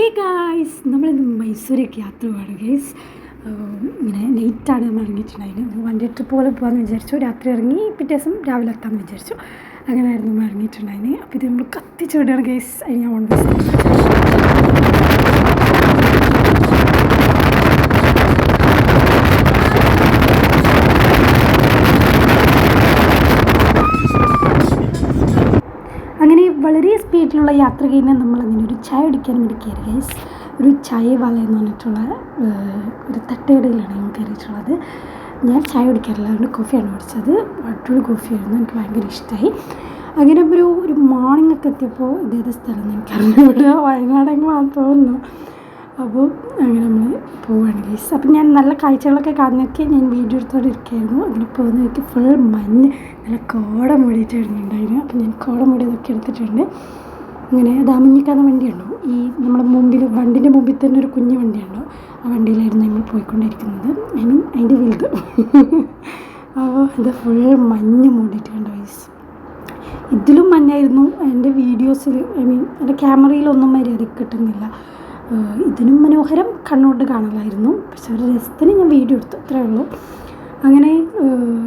Hey guys നമ്മളിന്ന് മൈസൂരേക്ക് യാത്ര പോവാണ് ഗൈസ് ഇങ്ങനെ ലേറ്റാണ് നമ്മൾ ഇറങ്ങിയിട്ടുണ്ടായിരുന്നു. വണ്ടി ട്രിപ്പ് പോലെ പോകാമെന്ന് വിചാരിച്ചു. രാത്രി ഇറങ്ങി പിറ്റേ ദിവസം രാവിലെ എത്താമെന്ന് വിചാരിച്ചു. അങ്ങനെയായിരുന്നു നമ്മൾ ഇറങ്ങിയിട്ടുണ്ടായിരുന്നു. അപ്പോൾ ഇത് നമ്മൾ കത്തിച്ചുവിടുകയാണ് ഗൈസ് അതിന് ഞാൻ ഓൺ അങ്ങനെ വളരെ സ്പീഡിലുള്ള യാത്ര കഴിഞ്ഞാൽ നമ്മൾ അങ്ങനെ ഒരു ചായ കുടിക്കാൻ വേണ്ടി കയറി. ഗൈസ് ഒരു ചായ വാല എന്ന് പറഞ്ഞിട്ടുള്ള ഒരു തട്ടുകടയിലാണ് ഞാൻ കയറിയിട്ടുള്ളത്. ഞാൻ ചായ കുടിക്കാറില്ല അതുകൊണ്ട് കോഫിയാണ് കുടിച്ചത്. അടിപൊളി കോഫിയായിരുന്നു എനിക്ക് ഭയങ്കര ഇഷ്ടമായി അങ്ങനെ ഒരു ഒരു മോർണിംഗ് ഒക്കെ എത്തിയപ്പോൾ ഇതേത് സ്ഥലം എന്ന് എനിക്ക് അറിഞ്ഞുകൂടുക വയനാടെങ്കിലും തോന്നുന്നു. അപ്പോൾ അങ്ങനെ നമ്മൾ പോവുകയാണ് ഗൈസ് അപ്പം ഞാൻ നല്ല കാഴ്ചകളൊക്കെ കാണുന്നൊക്കെ ഞാൻ വീഡിയോ എടുത്തോടെ ഇരിക്കുകയായിരുന്നു അങ്ങനെ പോകുന്ന വഴിക്ക് ഫുൾ മഞ്ഞ് നല്ല കോട മൂടിയിട്ടായിരുന്നുണ്ടായിരുന്നു അപ്പം ഞാൻ കോട മൂടിയതൊക്കെ എടുത്തിട്ടുണ്ട്. അങ്ങനെ ദാമഞ്ഞിക്കാന്ന വണ്ടിയുണ്ടോ? ഈ നമ്മുടെ മുമ്പിൽ വണ്ടിന്റെ മുമ്പിൽ തന്നെ ഒരു കുഞ്ഞു വണ്ടിയുണ്ടോ? ആ വണ്ടിയിലായിരുന്നു നമ്മൾ പോയിക്കൊണ്ടിരിക്കുന്നത്. ഐ മീൻ അതിന്റെ വലുത്. അപ്പോൾ ഇത് ഫുൾ മഞ്ഞ് മൂടിയിട്ടുണ്ട് ഗൈസ് ഇതിലും മഞ്ഞായിരുന്നു. എന്റെ വീഡിയോസിൽ ഐ മീൻ എന്റെ ക്യാമറയിലൊന്നും മര്യാദ കിട്ടുന്നില്ല. ഇതിനും മനോഹരം കണ്ണോട്ട് കാണലായിരുന്നു. പക്ഷെ ഒരു രസത്തിന് ഞാൻ വീഡിയോ എടുത്തു അത്രേ ഉള്ളൂ. അങ്ങനെ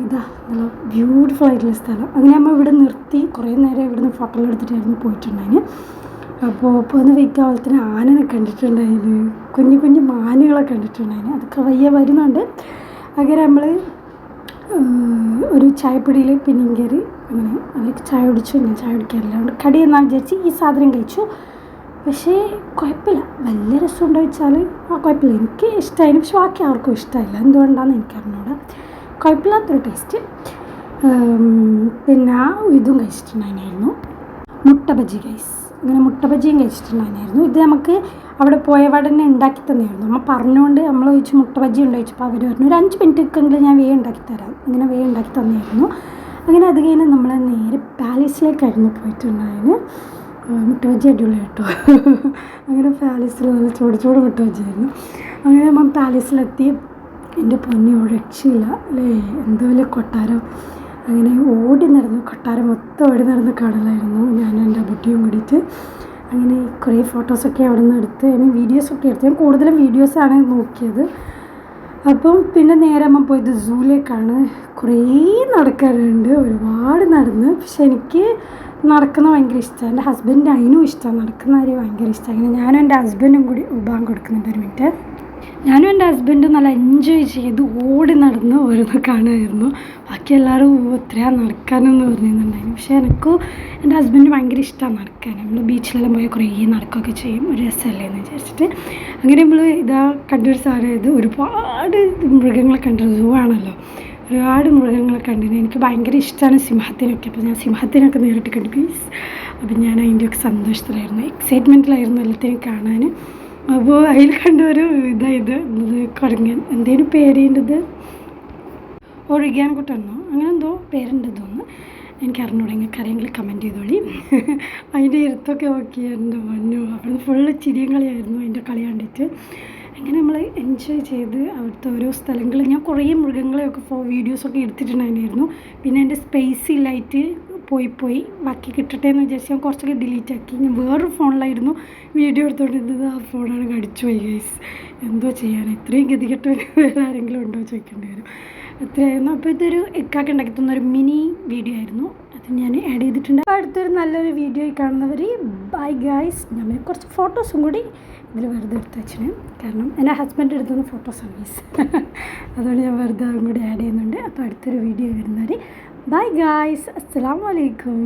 ഇതാ നല്ല ബ്യൂട്ടിഫുൾ ആയിട്ടുള്ള സ്ഥലം. അങ്ങനെ നമ്മൾ ഇവിടെ നിർത്തി കുറേ നേരം ഇവിടുന്ന് ഫോട്ടോ എടുത്തിട്ടായിരുന്നു പോയിട്ടുണ്ടായിന് അപ്പോൾ ഇപ്പോൾ ഒന്ന് വെക്കാവലത്തിന് ആനനെ കണ്ടിട്ടുണ്ടായിന് കുഞ്ഞു കുഞ്ഞു മാനുകളെ കണ്ടിട്ടുണ്ടായിന് അതൊക്കെ വയ്യ വരുന്നുണ്ട്. അങ്ങനെ നമ്മൾ ഒരു ചായപ്പൊടിയിൽ പിന്നെയും കയറി അങ്ങനെ അവർക്ക് ചായ കുടിച്ചു ഞാൻ ചായ കുടിക്കാറില്ല കടി എന്നാന്ന് വിചാരിച്ച് ഈ സാധനം കഴിച്ചു. പക്ഷേ കുഴപ്പമില്ല. വലിയ രസമുണ്ടോ വെച്ചാൽ ആ കുഴപ്പമില്ല. എനിക്ക് ഇഷ്ടമായിരുന്നു പക്ഷെ ബാക്കി ആർക്കും ഇഷ്ടമായില്ല എന്തുകൊണ്ടാണെന്ന് എനിക്കറിഞ്ഞൂടാ കുഴപ്പമില്ലാത്തൊരു ടേസ്റ്റ് പിന്നെ ആ ഇതും കഴിച്ചിട്ടുണ്ടായിരുന്നു മുട്ട ബജി ഗൈസ് അങ്ങനെ മുട്ട ബജിയും കഴിച്ചിട്ടുണ്ടായിരുന്നു ഇത് നമുക്ക് അവിടെ പോയ തന്നെ ഉണ്ടാക്കി തന്നെയായിരുന്നു നമ്മൾ പറഞ്ഞുകൊണ്ട് നമ്മൾ ചോദിച്ചു മുട്ട ബജി ഉണ്ടോ ചോദിച്ചപ്പോൾ അവർ പറഞ്ഞു ഒരു അഞ്ച് മിനിറ്റൊക്കെങ്കിലും ഞാൻ വേ ഉണ്ടാക്കി തരാം. അങ്ങനെ വേ ഉണ്ടാക്കി തന്നെയായിരുന്നു അങ്ങനെ അത് കഴിഞ്ഞ് നമ്മൾ നേരെ പാലസിലേക്കായിരുന്നു പോയിട്ടുണ്ടായിരുന്നു മുട്ട ബജി അടിപൊളി കേട്ടോ. അങ്ങനെ പാലസിൽ നല്ല ചൂട് ചൂട് മുട്ട ബജിയായിരുന്നു അങ്ങനെ നമ്മൾ പാലസിലെത്തി. എന്റെ പൊന്നി ഒരു രക്ഷയില്ല അല്ലേ? എന്തോ വലിയ കൊട്ടാരം. അങ്ങനെ ഓടി നടന്നു. കൊട്ടാരം മൊത്തം ഓടി നടന്ന് കാണലായിരുന്നു. ഞാൻ എന്റെ ബുട്ടിയും കൂടിയിട്ട്. അങ്ങനെ കുറേ ഫോട്ടോസൊക്കെ അവിടെ നിന്ന് എടുത്ത് അതിന് വീഡിയോസൊക്കെ എടുത്ത്. ഞാൻ കൂടുതലും വീഡിയോസാണ് നോക്കിയത്. അപ്പം പിന്നെ നേരെ അമ്മ പോയത് സൂലേക്കാണ്. കുറേ നടക്കാറുണ്ട്. ഒരുപാട് നടന്ന്. പക്ഷെ എനിക്ക് നടക്കുന്ന ഭയങ്കര ഇഷ്ടമാണ്. എന്റെ ഹസ്ബൻഡ് അതിനും ഇഷ്ടമാണ്. നടക്കുന്ന കാര്യം ഭയങ്കര ഇഷ്ടമാണ്. ഞാനും എന്റെ ഹസ്ബൻഡും കൂടി ഉപാൻ കൊടുക്കുന്നുണ്ട് ഒരു മിനിറ്റ് ഞാനും എന്റെ ഹസ്ബൻഡും നല്ല എൻജോയ് ചെയ്ത് ഓടി നടന്ന് ഓരോന്ന് കാണുമായിരുന്നു. ബാക്കി എല്ലാവരും ഒത്തിരിയാണ് നടക്കാനെന്ന് പറഞ്ഞിരുന്നുണ്ടായിരുന്നു പക്ഷേ എനിക്ക് എന്റെ ഹസ്ബൻഡ് ഭയങ്കര ഇഷ്ടമാണ് നടക്കാൻ. നമ്മൾ ബീച്ചിലെല്ലാം പോയി കുറേ നടക്കുകയൊക്കെ ചെയ്യും. ഒരു രസമല്ലേ എന്ന് വിചാരിച്ചിട്ട്. അങ്ങനെ നമ്മൾ ഇതാ കണ്ടൊരു സാധനം ഒരുപാട് മൃഗങ്ങളെ കണ്ട സൂ ആണല്ലോ. ഒരുപാട് മൃഗങ്ങളെ കണ്ടിന്. എനിക്ക് ഭയങ്കര ഇഷ്ടമാണ് സിംഹത്തിനൊക്കെ. അപ്പോൾ ഞാൻ സിംഹത്തിനൊക്കെ നേരിട്ട് കണ്ടു. പ്ലീസ് അപ്പം ഞാൻ അതിന്റെയൊക്കെ സന്തോഷത്തിലായിരുന്നു. എക്സൈറ്റ്മെന്റിലായിരുന്നു എല്ലാത്തിനും കാണാൻ അപ്പോൾ അതിൽ കണ്ട ഒരു ഇതായത് ഇത് കുരങ്ങൻ എന്തേലും പേരേണ്ടത്? ഒഴുകിയാൻ കുട്ടെന്നോ? അങ്ങനെ എന്തോ പേരുണ്ട് എനിക്ക് അറിഞ്ഞൂടെ നിങ്ങൾക്ക് അറിയെങ്കിൽ കമന്റ് ചെയ്തോളി. അതിന്റെ ഇരുത്തൊക്കെ നോക്കിയായിരുന്നു മഞ്ഞു. അവിടെ ഫുള്ള് ചിരിയും കളിയായിരുന്നു അതിന്റെ കളി കണ്ടിട്ട്. അങ്ങനെ നമ്മൾ എൻജോയ് ചെയ്ത് അവിടുത്തെ ഓരോ സ്ഥലങ്ങൾ ഞാൻ കുറേ മൃഗങ്ങളെയൊക്കെ വീഡിയോസൊക്കെ എടുത്തിട്ടുണ്ടായിരുന്നു. പിന്നെ എന്റെ സ്പേസ് ഇല്ലായിട്ട് പോയി പോയി. ബാക്കി കിട്ടട്ടെ എന്ന് വിചാരിച്ച് ഞാൻ കുറച്ചൊക്കെ ഡിലീറ്റ് ആക്കി. ഞാൻ വേറൊരു ഫോണിലായിരുന്നു വീഡിയോ എടുത്തുകൊണ്ടിരുന്നത് ആ ഫോണാണ് കടിച്ചു പോയി ഗൈസ് എന്തോ ചെയ്യാൻ ഇത്രയും ഗതികെട്ട് വേറെ ആരെങ്കിലും ഉണ്ടോ ചോദിക്കേണ്ടി വരും. അത്രയായിരുന്നു അപ്പോൾ ഇതൊരു എക്കാക്ക് ഉണ്ടാക്കി തന്നൊരു മിനി വീഡിയോ ആയിരുന്നു. അത് ഞാൻ ആഡ് ചെയ്തിട്ടുണ്ട്. അടുത്തൊരു നല്ലൊരു വീഡിയോ കാണുന്നവർ ബൈ ഗൈസ് ഞാൻ കുറച്ച് ഫോട്ടോസും കൂടി ഇതിൽ വെറുതെ എടുത്ത് വെച്ചിന്. കാരണം എന്റെ ഹസ്ബൻഡ് എടുത്തുന്ന ഫോട്ടോസാണ് ഗൈസ് അതുകൊണ്ട് ഞാൻ വെറുതെ അതും കൂടി ആഡ് ചെയ്യുന്നുണ്ട്. അപ്പോൾ അടുത്തൊരു വീഡിയോ വരുന്നവർ ബൈ ഗൈസ് അസ്സാം വലൈക്കും